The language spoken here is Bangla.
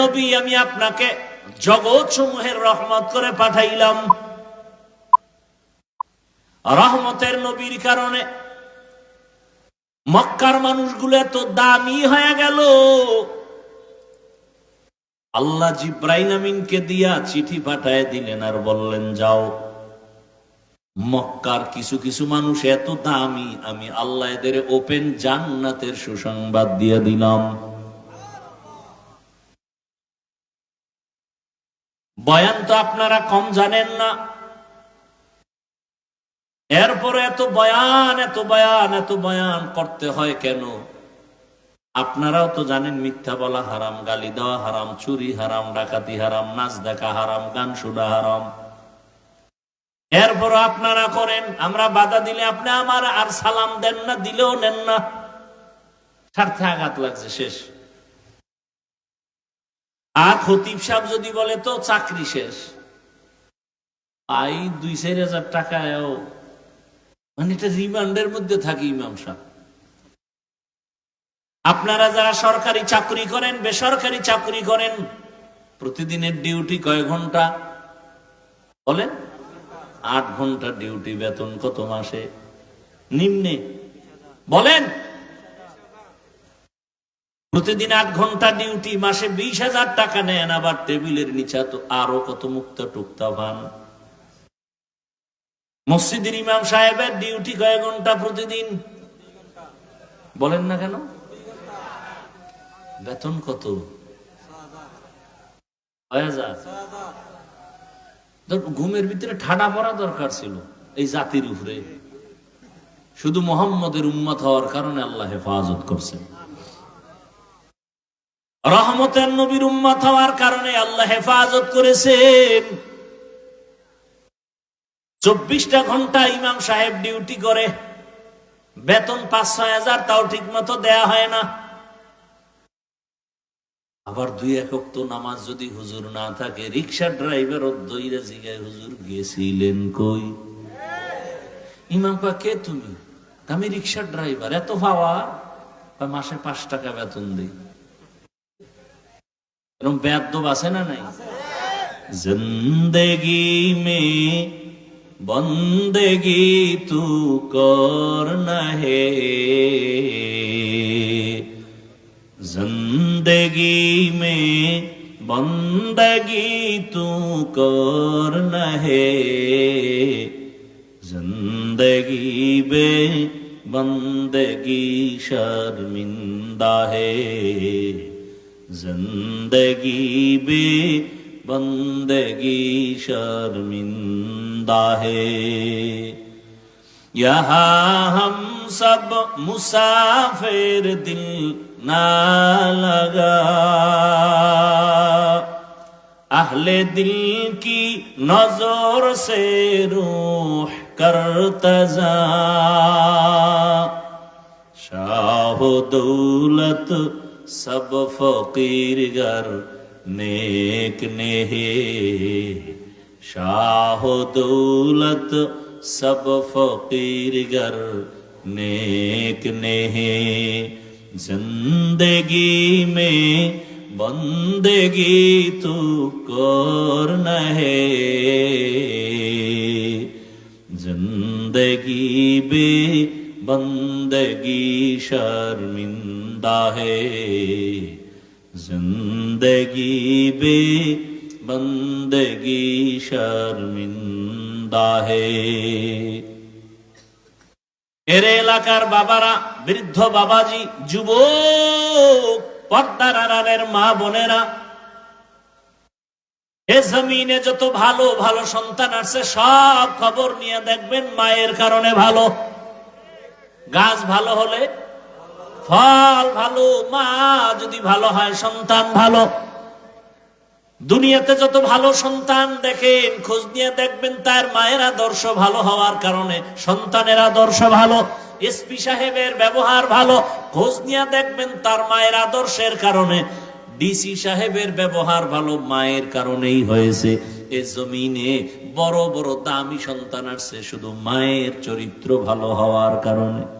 নবী, আমি আপনাকে জগৎ সমূহের রহমত করে পাঠাইলাম। রহমতের নবীর কারণে মক্কার মানুষগুলো এত দামি হয়ে গেল। আল্লাহ জিব্রাইল আমিনকে দিয়া চিঠি পাঠায় দিলেন আর বললেন, যাও, মক্কার কিছু কিছু মানুষ এত দামি, আমি আল্লাহ এদের ওপেন জান্নাতের সুসংবাদ দিয়ে দিলাম। বয়ান তো আপনারা কম জানেন না। এরপরে এত বয়ান এত বয়ান এত বয়ান করতে হয় কেন? আপনারাও তো জানেন মিথ্যা বলা হারাম, গালি দেওয়া হারাম, চুরি হারাম, ডাকাতি হারাম, নাচ দেখা হারাম, গান শোনা হারাম। এরপর আপনারা করেন, আমরা বাধা দিলে আপনি আমার আর সালাম দেন না, দিলেও নেন না। স্বার্থে আঘাত লাগছে, শেষ। আর খতিব সাহেব যদি বলে, তো চাকরি শেষ। আই দুই চার হাজার টাকায়ও মানে এটা রিমান্ডের মধ্যে থাকি ইমাম সাহেব। আপনারা যারা সরকারি চাকরি করেন, বেসরকারি চাকরি করেন, প্রতিদিনের ডিউটি কয় ঘণ্টা? বলেন, আট ঘণ্টা ডিউটি বেতন কত মাসে? নিম্নে। বলেন প্রতিদিন আট ঘণ্টা ডিউটি মাসে বিশ হাজার টাকা নেন আবার টেবিলের নিচে তো আরও কত মুক্তা টুকতা পান মসজিদের ইমাম সাহেবের ডিউটি কয় ঘণ্টা প্রতিদিন? বলেন না কেন? বেতন কত? ঘুমের ভিতরে ঠাডা পড়া দরকার ছিল, এই জাতির উপরে। শুধু মোহাম্মদের উম্মত হওয়ার কারণে আল্লাহ হেফাজত করছেন। রহমতের নবীর উম্মত হওয়ার কারণে আল্লাহ হেফাজত করেছেন। চব্বিশটা ঘণ্টা ইমাম সাহেব ডিউটি করে, বেতন পাঁচ, ছয় হাজার, তাও ঠিক মতো দেয়া হয় না। আবার দুই একক তো নামাজ যদি হুজুর না থাকে রিক্সা ড্রাইভার দইরা জিগায়, হুজুর গেছিলেন কই? ইমাম পা কে তুমি? আমি রিক্সা ড্রাইভার, এত পাওয়া মাসে পাঁচ টাকা বেতন দিই। এরকম বেদব আছে না নাই জিন্দগি মে বন্দেগি তু কর হে জিন্দগি মে বন্দগি তু কর হে জিন্দগি বে বন্দগি শর্মিন্দা হে زندگی بھی بندگی شرمندہ ہے۔ یہاں ہم سب مسافر دل نہ لگا۔ اہل دل کی نظر سے روح کر جا شاہ دولت सब फकीर गर नेक नेहे शाह दौलत सब फकीर गर नेक नेहे जिंदगी में बंदगी तू कर न है जिंदगी बे بندگی শর্মিন্দা হে زندگی বে بندگی শর্মিন্দা হে এরে এলাকার বাবারা, বৃদ্ধ বাবাজি যুব পদ্মারানের মা বোনেরা, এ জমিনে যত ভালো ভালো সন্তান আছে, সব খবর নিয়ে দেখবেন মায়ের কারণে ভালো। গাছ ভালো হলে ফল ভালো, মা যদি ভালো হয়, সন্তান ভালো। দুনিয়াতে যত ভালো সন্তান দেখেন, খোঁজ নিয়ে দেখবেন তার মায়ের আদর্শ ভালো হওয়ার কারণে, সন্তানের আদর্শ ভালো এসপি সাহেবের ব্যবহার ভালো, খোঁজ নিয়ে দেখবেন তার মায়ের আদর্শের কারণে। ডিসি সাহেবের ব্যবহার ভালো মায়ের কারণেই হয়েছে। এ জমিনে বড় বড় দামি সন্তান আসছে, শুধু মায়ের চরিত্র ভালো হওয়ার কারণে।